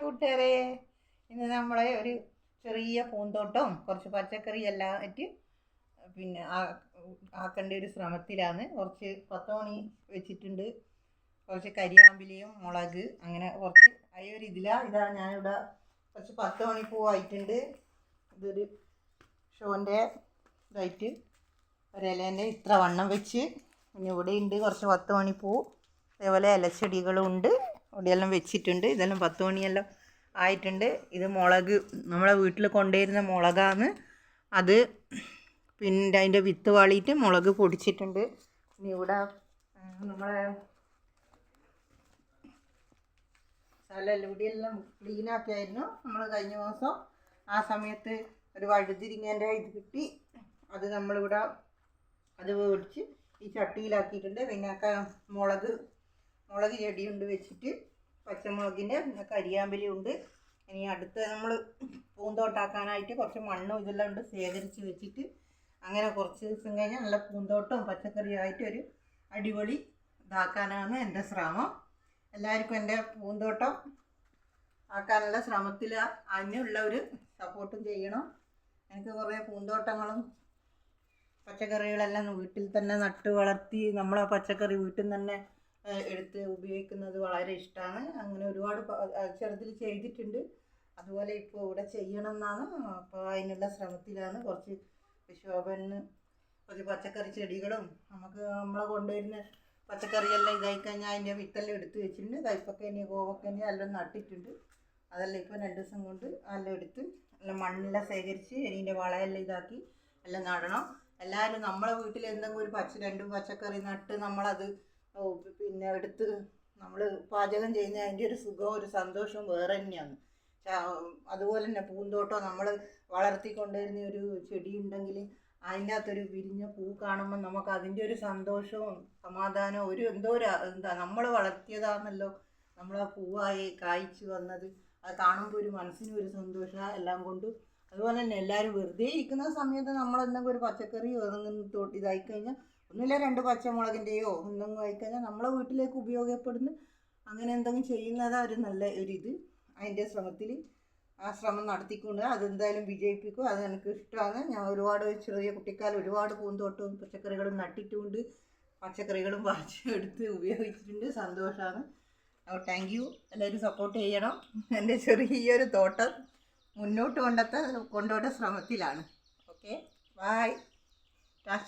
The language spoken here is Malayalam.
കൂട്ടുകാരെ ഇന്ന് നമ്മളെ ഒരു ചെറിയ പൂന്തോട്ടവും കുറച്ച് പച്ചക്കറി എല്ലാം ആയിട്ട് പിന്നെ ആക്കേണ്ട ഒരു ശ്രമത്തിലാണ്. കുറച്ച് പത്തോണി വെച്ചിട്ടുണ്ട്. കുറച്ച് കരിയാമ്പിലയും മുളക് അങ്ങനെ കുറച്ച് ആ ഒരു ഇതിലാണ് ഇതാ ഞാനിവിടെ കുറച്ച് പത്തോണി പൂവായിട്ടുണ്ട്. ഇതൊരു ഷോന്റെ ഇതായിട്ട് ഒരിലേന്റെ ഇത്ര വണ്ണം വെച്ച് പിന്നെ ഇവിടെ ഉണ്ട് കുറച്ച് പത്ത് മണിപ്പൂ അതേപോലെ ഇലച്ചെടികളും ഉണ്ട് ഇവിടെയെല്ലാം വെച്ചിട്ടുണ്ട്. ഇതെല്ലാം പത്ത് മണിയെല്ലാം ആയിട്ടുണ്ട്. ഇത് മുളക് നമ്മളെ വീട്ടിൽ കൊണ്ടുവരുന്ന മുളകാണ്. അത് പിന്നെ അതിന്റെ വിത്ത് വാളിയിട്ട് മുളക് പൊടിച്ചിട്ടുണ്ട്. പിന്നെ ഇവിടെ നമ്മളെ സ്ഥലം ഇവിടെയെല്ലാം ക്ലീനാക്കിയായിരുന്നു നമ്മൾ കഴിഞ്ഞ മാസം ആ സമയത്ത് ഒരു വഴുതിരിങ്ങേന്റെ ഇത് കിട്ടി. അത് നമ്മളിവിടെ അത് പൊടിച്ച് ഈ ചട്ടിയിലാക്കിയിട്ടുണ്ട്. പിന്നെ മുളക് മുളക് ചെടിയുണ്ട് വെച്ചിട്ട് പച്ചമുളകിന്റെ കരിയാമ്പലി ഉണ്ട്. ഇനി അടുത്ത് നമ്മൾ പൂന്തോട്ടാക്കാനായിട്ട് കുറച്ച് മണ്ണും ഇതെല്ലാം ഉണ്ട് ശേഖരിച്ച് വെച്ചിട്ട് അങ്ങനെ കുറച്ച് ദിവസം കഴിഞ്ഞാൽ നല്ല പൂന്തോട്ടവും പച്ചക്കറിയായിട്ട് ഒരു അടിപൊളി ഇതാക്കാനാണ് എന്റെ ശ്രമം. എല്ലാവർക്കും എന്റെ പൂന്തോട്ടം ആക്കാനുള്ള ശ്രമത്തിൽ അതിനുള്ള ഒരു സപ്പോർട്ടും ചെയ്യണം. എനിക്ക് കുറേ പൂന്തോട്ടങ്ങളും പച്ചക്കറികളെല്ലാം വീട്ടിൽ തന്നെ നട്ട് വളർത്തി നമ്മളെ പച്ചക്കറി വീട്ടിൽ തന്നെ എടുത്ത് ഉപയോഗിക്കുന്നത് വളരെ ഇഷ്ടമാണ് അങ്ങനെ ഒരുപാട് ചെറുതിൽ ചെയ്തിട്ടുണ്ട്. അതുപോലെ ഇപ്പോൾ ഇവിടെ ചെയ്യണം എന്നാണ്. അപ്പോൾ അതിനുള്ള ശ്രമത്തിലാണ് കുറച്ച് ശോഭന് കുറച്ച് പച്ചക്കറി ചെടികളും നമുക്ക് നമ്മളെ കൊണ്ടുവരുന്ന പച്ചക്കറിയെല്ലാം ഇതായി കഴിഞ്ഞാൽ അതിന്റെ വിത്തെല്ലാം എടുത്ത് വെച്ചിട്ടുണ്ട്. കൈപ്പക്കേനെ കോവക്കേനെ എല്ലാം നട്ടിട്ടുണ്ട്. അതെല്ലാം ഇപ്പോൾ രണ്ട് ദിവസം കൊണ്ട് എല്ലാം എടുത്ത് എല്ലാം മണ്ണെല്ലാം ശേഖരിച്ച് എനിന്റെ വളയെല്ലാം ഇതാക്കി എല്ലാം നടണം. എല്ലാവരും നമ്മളെ വീട്ടിൽ എന്തെങ്കിലും ഒരു പച്ച രണ്ട് പച്ചക്കറി നട്ട് നമ്മളത് പിന്നെ എടുത്ത് നമ്മൾ പാചകം ചെയ്യുന്ന അതിന്റെ ഒരു സുഖവും ഒരു സന്തോഷവും വേറെ തന്നെയാണ്. അതുപോലെ തന്നെ പൂന്തോട്ടം നമ്മൾ വളർത്തിക്കൊണ്ടിരുന്ന ഒരു ചെടി ഉണ്ടെങ്കിൽ അതിന്റെ അകത്തൊരു വിരിഞ്ഞ പൂ കാണുമ്പോൾ നമുക്ക് അതിന്റെ ഒരു സന്തോഷവും സമാധാനവും ഒരു എന്തോ ഒരു എന്താ നമ്മൾ വളർത്തിയതാണല്ലോ നമ്മൾ ആ പൂവായി കായ്ച്ചു വന്നത്. അത് കാണുമ്പോൾ ഒരു മനസ്സിനും ഒരു സന്തോഷം എല്ലാം കൊണ്ട്. അതുപോലെ തന്നെ എല്ലാവരും വെറുതെ ഇരിക്കുന്ന സമയത്ത് നമ്മൾ എന്തെങ്കിലും ഒരു പച്ചക്കറി തൊട്ട് ഇതായി കഴിഞ്ഞാൽ ഒന്നുമില്ല രണ്ട് പച്ചമുളകിന്റെയോ എന്തെങ്കിലും കഴിക്കഴിഞ്ഞാൽ നമ്മളെ വീട്ടിലേക്ക് ഉപയോഗപ്പെടുന്ന അങ്ങനെ എന്തെങ്കിലും ചെയ്യുന്നതാ ഒരു നല്ല ഒരു ഇത് അതിന്റെ ശ്രമത്തിൽ ആ ശ്രമം നടത്തിക്കൊണ്ട് അതെന്തായാലും വിജയിപ്പിക്കും. അത് എനിക്ക് ഇഷ്ടമാണ്. ഞാൻ ഒരുപാട് ചെറിയ കുട്ടിക്കാലം ഒരുപാട് പൂന്തോട്ടവും പച്ചക്കറികളും നട്ടിട്ടുമുണ്ട് പച്ചക്കറികളും എടുത്ത് ഉപയോഗിച്ചിട്ടുണ്ട്. സന്തോഷമാണ് അപ്പോൾ താങ്ക് യു എല്ലാവരും സപ്പോർട്ട് ചെയ്യണം. എന്റെ ചെറിയൊരു തോട്ടം മുന്നോട്ട് കൊണ്ടത്തെ കൊണ്ടുപോട്ട ശ്രമത്തിലാണ്. Okay bye